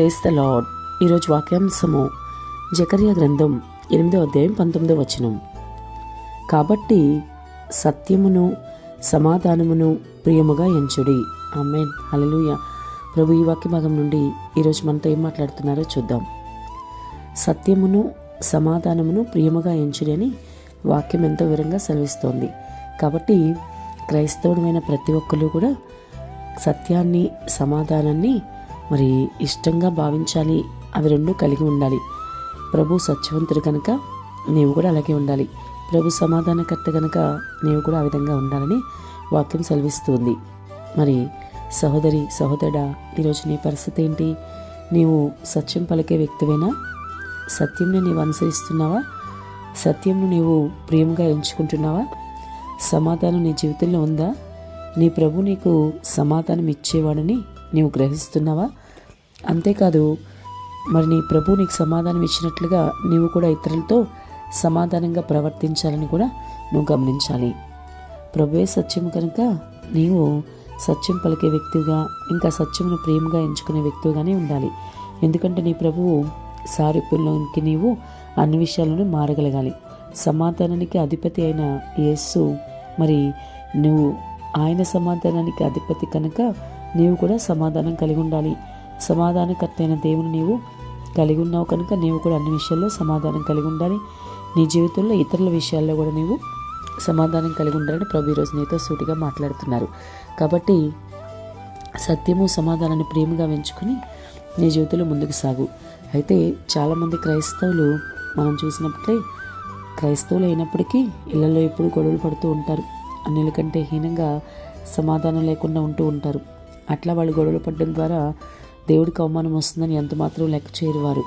Praise the lord ఈరోజు వాక్యాంశము జకర్య గ్రంథం ఎనిమిదో అధ్యాయం పంతొమ్మిదో వచనం. కాబట్టి సత్యమును సమాధానమును ప్రియముగా ఎంచుడి. అమ్మేన్ హల్లెలూయా. ప్రభు ఈ వాక్య భాగం నుండి ఈరోజు మనతో ఏం మాట్లాడుతున్నారో చూద్దాం. సత్యమును సమాధానమును ప్రియముగా ఎంచుడి అని వాక్యం ఎంతో వివరంగా సెలవిస్తోంది. కాబట్టి క్రైస్తవుడమైన ప్రతి ఒక్కరు కూడా సత్యాన్ని సమాధానాన్ని మరి ఇష్టంగా భావించాలి. అవి రెండు కలిగి ఉండాలి. ప్రభు సత్యవంతుడు కనుక నీవు కూడా అలాగే ఉండాలి. ప్రభు సమాధానకర్త కనుక నీవు కూడా ఆ విధంగా ఉండాలని వాక్యం సెలవిస్తుంది. మరి సహోదరి సహోదరుడా ఈరోజు నీ పరిస్థితి ఏంటి? నీవు సత్యం పలికే వ్యక్తివేనా? సత్యంని నీవు అనుసరిస్తున్నావా? సత్యంను నీవు ప్రేమగా ఎంచుకుంటున్నావా? సమాధానం నీ జీవితంలో ఉందా? నీ ప్రభు నీకు సమాధానం ఇచ్చేవాడని నీవు గ్రహిస్తున్నావా? అంతేకాదు మరి నీ ప్రభు నీకు సమాధానం ఇచ్చినట్లుగా నీవు కూడా ఇతరులతో సమాధానంగా ప్రవర్తించాలని కూడా నువ్వు గమనించాలి. ప్రభువే సత్యం కనుక నీవు సత్యం పలికే వ్యక్తిగా ఇంకా సత్యమును ప్రేమగా ఎంచుకునే వ్యక్తిగానే ఉండాలి. ఎందుకంటే నీ ప్రభువు సారూప్యంలోనికి నీవు అన్ని విషయాలను మారగలగాలి. సమాధానానికి అధిపతి అయిన యేస్సు మరి నువ్వు ఆయన సమాధానానికి అధిపతి కనుక నీవు కూడా సమాధానం కలిగి ఉండాలి. సమాధానకర్త అయిన దేవుని నీవు కలిగి ఉన్నావు కనుక నీవు కూడా అన్ని విషయాల్లో సమాధానం కలిగి ఉండాలి. నీ జీవితంలో ఇతరుల విషయాల్లో కూడా నీవు సమాధానం కలిగి ఉండాలని ప్రభు ఈరోజు నీతో సూటిగా మాట్లాడుతున్నారు. కాబట్టి సత్యము సమాధానాన్ని ప్రేమగా పెంచుకుని నీ జీవితంలో ముందుకు సాగు. అయితే చాలామంది క్రైస్తవులు మనం చూసినప్పుడే క్రైస్తవులు అయినప్పటికీ ఇళ్ళలో ఎప్పుడు గొడవలు పడుతూ ఉంటారు. అన్నిల కంటే హీనంగా సమాధానం లేకుండా ఉంటూ ఉంటారు. అట్లా వాళ్ళు గొడవలు పడడం ద్వారా దేవుడికి అవమానం వస్తుందని ఎంత మాత్రం లెక్క చేయరు వారు.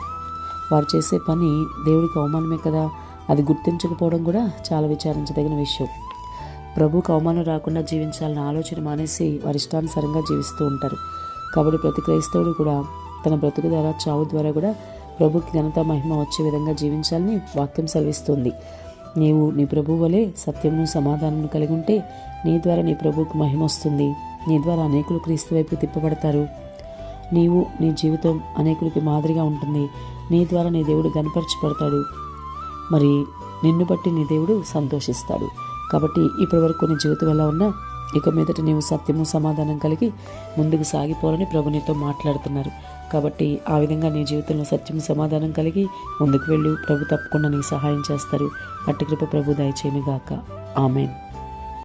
వారు చేసే పని దేవుడికి అవమానమే కదా. అది గుర్తించకపోవడం కూడా చాలా విచారించదగిన విషయం. ప్రభుకు అవమానం రాకుండా జీవించాలన్న ఆలోచన మానేసి వారి ఇష్టానుసారంగా జీవిస్తూ ఉంటారు. కాబట్టి ప్రతి క్రైస్తవుడు కూడా తన బ్రతుకు ద్వారా చావు ద్వారా కూడా ప్రభుకి ఘనత మహిమ వచ్చే విధంగా జీవించాలని వాక్యం సెలవిస్తుంది. నీవు నీ ప్రభు వలె సత్యమును సమాధానమును కలిగి ఉంటే నీ ద్వారా నీ ప్రభువుకు మహిమ వస్తుంది. నీ ద్వారా అనేకులు క్రీస్తు వైపు తిప్పబడతారు. నీవు నీ జీవితం అనేకులకి మాదిరిగా ఉంటుంది. నీ ద్వారా నీ దేవుడు గనపరచబడతాడు మరి నిన్ను బట్టి నీ దేవుడు సంతోషిస్తాడు. కాబట్టి ఇప్పటి వరకు నీ జీవితం ఎలా ఉన్నా ఇక మీదట నీవు సత్యము సమాధానం కలిగి ముందుకు సాగిపోవాలని ప్రభు నీతో మాట్లాడుతున్నారు. కాబట్టి ఆ విధంగా నీ జీవితంలో సత్యం సమాధానం కలిగి ముందుకు వెళ్ళు. ప్రభు తప్పకుండా నీకు సహాయం చేస్తారు. అట్టి కృప ప్రభు దయచేయనుగాక. ఆమెన్.